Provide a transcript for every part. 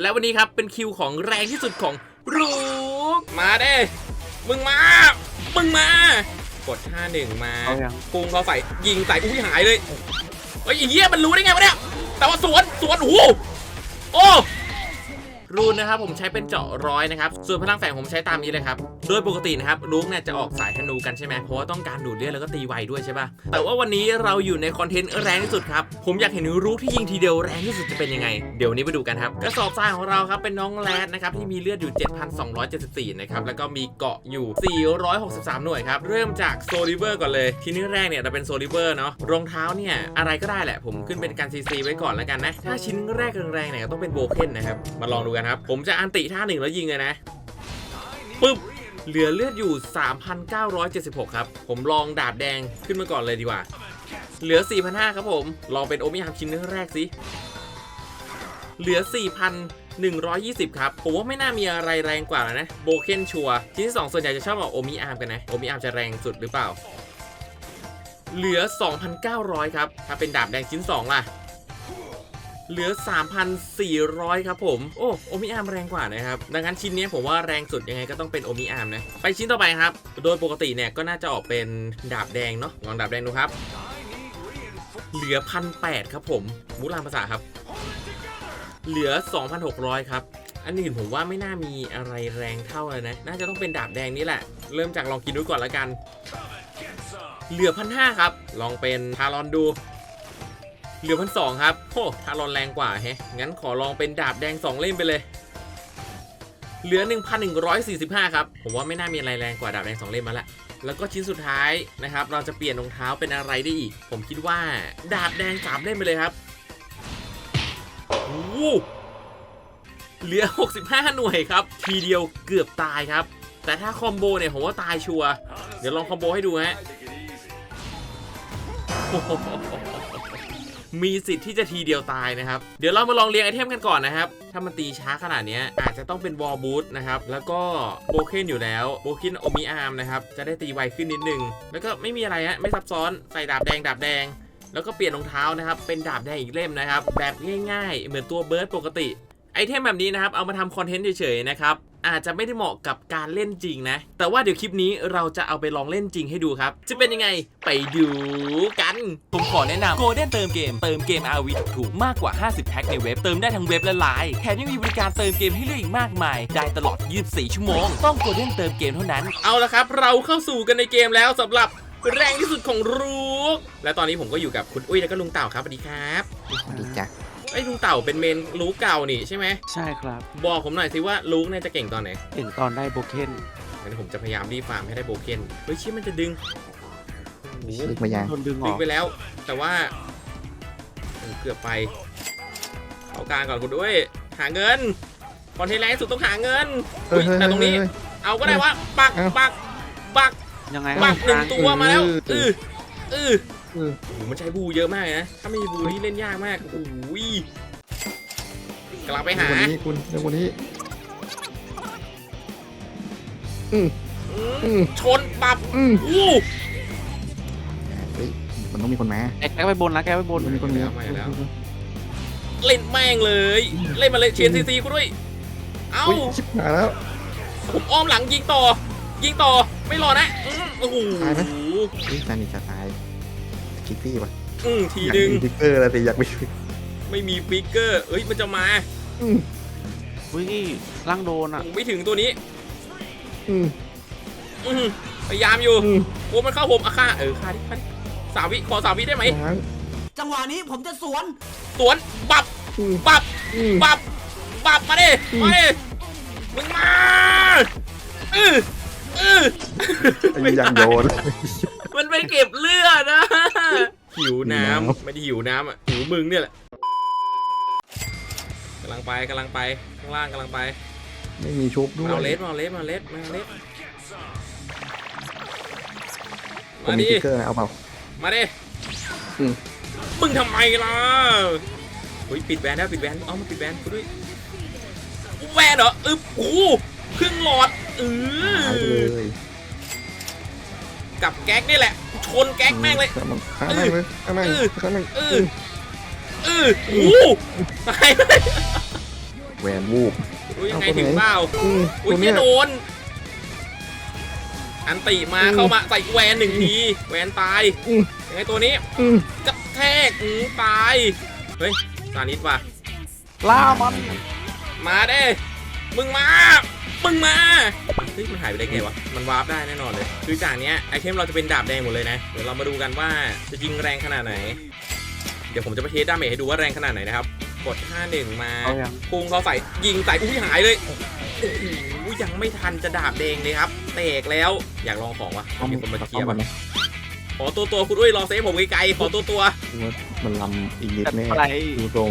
และวันนี้ครับเป็นคิวของแรงที่สุดของรูกมาเด้ มึงมา มึงมา กด 51 มาเอายังปุงเขาใส่ยิงใส่อุ้ยหายเลยเฮ้ยไอ้เหี้ยมันรู้ได้ไงวะเนี่ย แต่ว่าสวนสวนโอ้โหโอ้ รูนนะครับผมใช้เป็นเจาะร้อยนะครับ ส่วนพลังแฝงผมใช้ตามนี้เลยครับ โดยปกตินะครับลูกเนี่ยจะออกสายธนูกันใช่ไหมเพราะว่าต้องการดูดเลือดแล้วก็ตีไวด้วยใช่ปะแต่ว่าวันนี้เราอยู่ในคอนเทนต์แรงที่สุดครับ ผมอยากเห็นลูกที่ยิงทีเดียวแรงที่สุดจะเป็นยังไง เดี๋ยวนี้ไปดูกันครับกระสอบทรายของเราครับเป็นน้องแรดนะครับที่มีเลือดอยู่ 7,274 นะครับแล้วก็มีเกาะอยู่ 463 หน่วยครับเริ่มจากโซลิเวอร์ก่อนเลยทีนี้แรกเนี่ยเราเป็นโซลิเวอร์เนาะรองเท้าเนี่ยอะไรก็ได้แหละผมขึ้นเป็นการซีซีไว้ก่อนแล้วกันนะถ้าชิ้นแรกแรงๆเนี่ยต้องเป็นโบเคนนะครับมาลองดูกันครับ ผมจะอันติท่าหนึ่งแล้วยิงเลยนะปึ๊บเหลือเลือดอยู่ 3,976 ครับ ผมลองดาบแดงขึ้นมาก่อนเลยดีกว่า เหลือ 4,500 ครับผม ลองเป็นโอมิฮามชิ้นแรกสิเหลือ 4,120 ครับ ผมว่าไม่น่ามีอะไรแรงกว่าแล้วนะ โบเคนชัวชิ้นที่ 2 ส่วนใหญ่จะชอบเอาโอมิอาร์มกันนะ โอมิอาร์มจะแรงสุดหรือเปล่า เหลือ 2,900 ครับ ถ้าเป็นดาบแดงชิ้น 2 ล่ะ เหลือ 3,400 ครับผม โอ้ โอมิอาร์มแรงกว่านะครับ ดังนั้นชิ้นนี้ผมว่าแรงสุดยังไงก็ต้องเป็นโอมิอาร์มนะ ไปชิ้นต่อไปครับ โดยปกติเนี่ยก็น่าจะออกเป็นดาบแดงเนาะ ลองดาบแดงดูครับ เหลือพันแครับผม มุลามภาษาครับ เหลือ 2,600 ครับอันอื่นผมว่าไม่น่ามีอะไรแรงเท่าเลยนะ น่าจะต้องเป็นดาบแดงนี่แหละ เริ่มจากลองกินดูก่อนละกัน เหลือพันห้าครับ ลองเป็นทารอนดู เหลือพันสองครับโอ้ทารอนแรงกว่าแฮะงั้นขอลองเป็นดาบแดง 2 เล่มไปเลย เหลือ 1,145 ครับ ผมว่าไม่น่ามีอะไรแรงกว่าดาบแดง 2 เล่มมาละแล้วก็ชิ้นสุดท้ายนะครับ เราจะเปลี่ยนรองเท้าเป็นอะไรได้อีก ผมคิดว่า ดาบแดง3เล่มไปเลยครับโอ้โหเหลือ 65 หน่วยครับ ทีเดียวเกือบตายครับ แต่ถ้าคอมโบเนี่ยผมว่าตายชัวร์เดี๋ยวลองคอมโบให้ดูฮะ มีสิทธิ์ที่จะทีเดียวตายนะครับ เดี๋ยวเรามาลองเรียงไอเทมกันก่อนนะครับ ถ้ามันตีช้าขนาดนี้อาจจะต้องเป็นวอลบูทนะครับ แล้วก็โบเคนอยู่แล้วโบเคนโอมิอาร์มนะครับ จะได้ตีไวขึ้นนิดนึง แล้วก็ไม่มีอะไรฮะไม่ซับซ้อนใส่ดาบแดงดาบแดงแล้วก็เปลี่ยนรองเท้านะครับ เป็นดาบแดงอีกเล่มนะครับ แบบง่ายๆ เหมือนตัวเบิร์ดปกติ ไอเทมแบบนี้นะครับ เอามาทำคอนเทนต์เฉยๆนะครับ อาจจะไม่ได้เหมาะกับการเล่นจริงนะ แต่ว่าเดี๋ยวคลิปนี้เราจะเอาไปลองเล่นจริงให้ดูครับ จะเป็นยังไงไปดูกัน ผมขอแนะนำ Golden เติมเกม เติมเกม RV ถูกๆมากกว่า 50 แพ็คในเว็บ เติมได้ทั้งเว็บและไลน์แถมยังมีบริการเติมเกมให้เลือกอีกมากมาย ได้ตลอด 24 ชั่วโมง ต้อง Golden เติมเกมเท่านั้น เอาละครับ เราเข้าสู่กันในเกมแล้วสำหรับแรงที่สุดของรูกและตอนนี้ผมก็อยู่กับคุณอุ้ยแล้วก็ลุงเต่าครับสวัสดีครับ ดีจ้ะ ไอ้ยลุงเต่าเป็นเมนลูกเก่านี่ใช่ไหมใช่ครับบอกผมหน่อยสิว่าลูกเนี่ยจะเก่งตอนไหนเห็นตอนได้โบเคนงั้นผมจะพยายามรีบฟาร์มให้ได้โบเคนเฮ้ยชี้มันจะดึงโอ้โหลึกมายังโดนดึงอดึองกไปแล้ว แต่ว่าเออเกือบไปเอากลางก่อนคุณด้วยหาเงินคอนเทนต์แรงที่สุดต้องหาเงินเฮ้ยอุ๊ยแต่ตรงนี้ เฮ้ย เอาก็ได้วะปักเอ้า ปักปัก ยังไงปักหนึ่งกลางตัวมาแล้วเออือออือเออโอ้โหมันใช้บูเยอะมากนะ ถ้าไม่มีบูนี่เล่นยากมาก โอ้ยกำลังไปหา เรื่องวันนี้คุณเรื่องวันนี้ อืมอือืมมชนปับอืมอู้เฮ้ยมันต้องมีคนมาแกไปบนแล้วแกไปบนมันมีคนมาเล่นแม่งเลย เล่นมาเลยเชียร์ซีซีกูด้วย เอ้า อุ้ยชิบหายแล้ว ผมอ้อมหลังยิงต่อ ยิงต่อ ไม่รอนะอืมโอ้โหตายไหมเฮ้ยจานิจะตาย คิตตี้ป่ะอืมทีอยากดึงมีพิกเกอร์แล้วแต่อยากมีไม่มีฟิกเกอร์ เอ้ยมันจะมาอืมวิ่งล่างโดนอะ ผมไม่ถึงตัวนี้ อืมอืมพยายามอยู่อืมโอ้มันเข้าผมอะค่าเออค่าดิค่าดิสามวิขอสามวิได้ไหมล้างจังหวะนี้ผมจะสวน สวนปับอืมปับอืม ปับปับมาดิมาดิมึงมาอืออือไอ้ยังโยนมันไปเก็บเลือดนะ หิวน้หิวน้ำไม่ได้หิวน้ำอะหิวมึงเนี่ยแหละกำลังไปกำลังไปข้างล่างกำลังไป ไม่มีชุบด้วมายเอาเลสมาเอาเลสมาเอาเลสมาเอาเลสผมมามีดิพิกเกอร์เอาเปล่ามาดิอืมมึงทำไมล่ะเฮ้ยปิดแวนแล้วปิดแวนเอามาปิดแวนกูด้วยแวนเหรออึ๊บโอ้โหครึ่งหลอดเอหายไปอเลย กับแก๊กนี่แหละ ชนแก๊กแม่งเลยข้างในเลยข้างในเออข้างในเออเออโอ้โหตายเลยแหวนวูบรู้ยังไงเอาตัวไหนถึงเปล่าอืมอุ้ยตัวเฮีเนี้ยยโดน อันติมาอืมเข้ามาใส่แวนหนึ่งทีแวนตายอืมยังไงตัวนี้อืมกระแทกอือตาย เฮ้ยซานิสว่ะล่ามัน มาเด้ มึงมา มึงมา เฮ้ยมันหายไปได้ไงวะ มันวาร์ปได้แน่นอนเลย คือจากเนี้ยไอเทมเราจะเป็นดาบแดงหมดเลยนะ เดี๋ยวเรามาดูกันว่าจะยิงแรงขนาดไหน เดี๋ยวผมจะไปเทสดาเมจให้ดูว่าแรงขนาดไหนนะครับ กด 51 มาเอายัง พุ่งเขาใส่ยิงใส่อุ้ยหายเลยโอ้โหยังไม่ทันจะดาบแดงเลยครับเตกแล้วอยากลองของวะเอามีมันคนมาเอาเคลียร์มัปะนไหมขอตัวตัวคุณอุ้ยรอเซฟผมไกลๆขอตัวตัวว่ามันลำอีกนิดแต่แน่อะไรดูตรง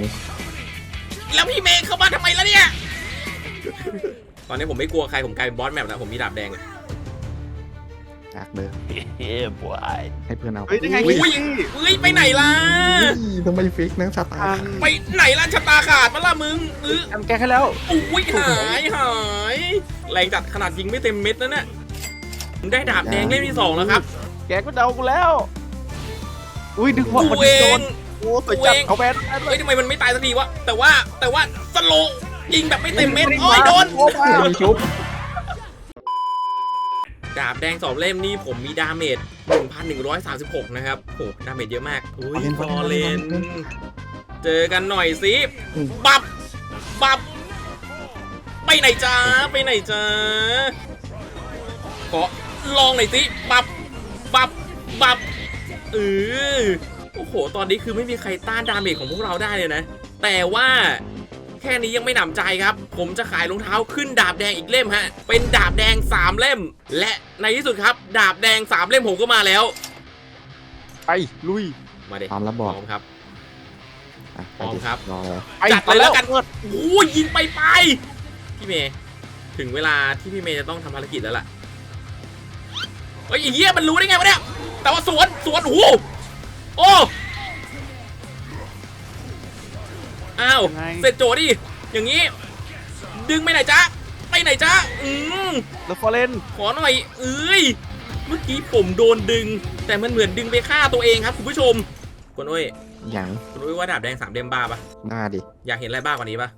แล้วพี่เมย์เข้ามาทำไมล่ะเนี่ย ตอนนี้ผมไม่กลัวใครผมกลายเป็นบอสแมปแล้วผมมีดาบแดงจากเดิมเฮ้ยบวยให้เพื่อนเอาเฮ้ยยังไงอุ้ยเฮ้ยไปไหนล่ะ อุ้ยทำไมฟิกนะชะตาทางไปไหนล่ะชะตาขาดมาล่ะมึงเออทำแกให้แล้ว อุ้ยหายหายแรงจัดขนาดยิงไม่เต็มเม็ดนะเนี่ยมึงได้ดาบแดงเล่มที่สองแล้วครับแกก็เดากูแล้ว อุ้ยดึงหัวมันกูเอโดงนโอ้สวยจัดกูเองเอาแบนเฮ้ยทำไมมันไม่ตายสักทีวะแต่ว่าแต่ว่าสโลว์ ยิงแบบไม่เต็มเม็ดโอ้ยโดน มีชุบดาบแดงสองเล่มนี่ผมมีดาเมจ 1,136 นะครับโหดาเมจเยอะมากอุ้ยฟอร์เรนเจอกันหน่อยสิบับ บับ ไปไหนจ้า ไปไหนจ้า ขอลองหน่อยสิ บับ บับ บับเออโอ้โห ตอนนี้คือไม่มีใครต้านดาเมจของพวกเราได้เลยนะ แต่ว่า แค่นี้ยังไม่หนำใจครับ ผมจะขายรองเท้าขึ้นดาบแดงอีกเล่มฮะ เป็นดาบแดง 3 เล่ม และในที่สุดครับ ดาบแดง 3 เล่มผมก็มาแล้ว ไปลุย มาเด็พร้อมแล้วบอกพร้อมครับอะพร้อมครับ รอเลยไปจัดเลยแล้วกันเปิดโอ้ยยิงไปไป พี่เมย์ถึงเวลาที่พี่เมย์จะต้องทำภารกิจแล้วล่ะเฮ้ยไอ้เหี้ยมันรู้ได้ไงวะเนี่ย แต่ว่าสวนสวนโอ้โหโอ้ อ้าวเสร็จโจทย์ดิอย่างนี้ ดึงไปไหนจ๊ะไปไหนจ๊ะอืมแล้วฟอร์เรนขอหน่อยเอ้ยเมื่อกี้ผมโดนดึง แต่มันเหมือนดึงไปฆ่าตัวเองครับคุณผู้ชมคุณอุ้ยอย่างคุณอุ้ยว่าดาบแดงสามเดมบ้าปะหน้าดิอยากเห็นอะไรบ้ากกว่านี้ปะ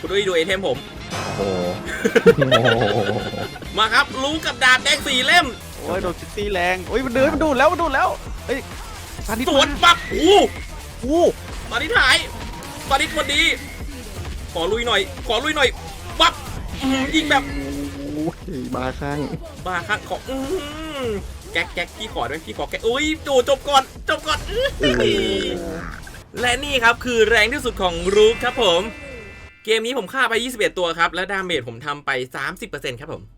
คุณอุ้ยดูไอเทมผมโอ้โหโอ้โหมาครับรู้กับดาบแดงสี่เล่มโอ้ยโดนซิตี้แรงโอ้ยมันเดินมันดูดแล้วมันดูดแล้วเฮ้ยซานิสวนปับโอ้โอ้ตอนนี้ถ่ายตอนนี้คนดี ขอลุยหน่อย ขอลุยหน่อยปับอื้อหือยิงแบบโอ้ยบาข้างบ้าครับขออื้อหือแก๊กแก๊กพี่ขอด้วยพี่ขอแก๊กอุ้ยดูจบก่อน จบก่อนอื้อหือและนี่ครับคือแรงที่สุดของรูคครับผม เกมนี้ผมฆ่าไป 21 ตัวครับ และดาเมจผมทำไป 30%ครับผม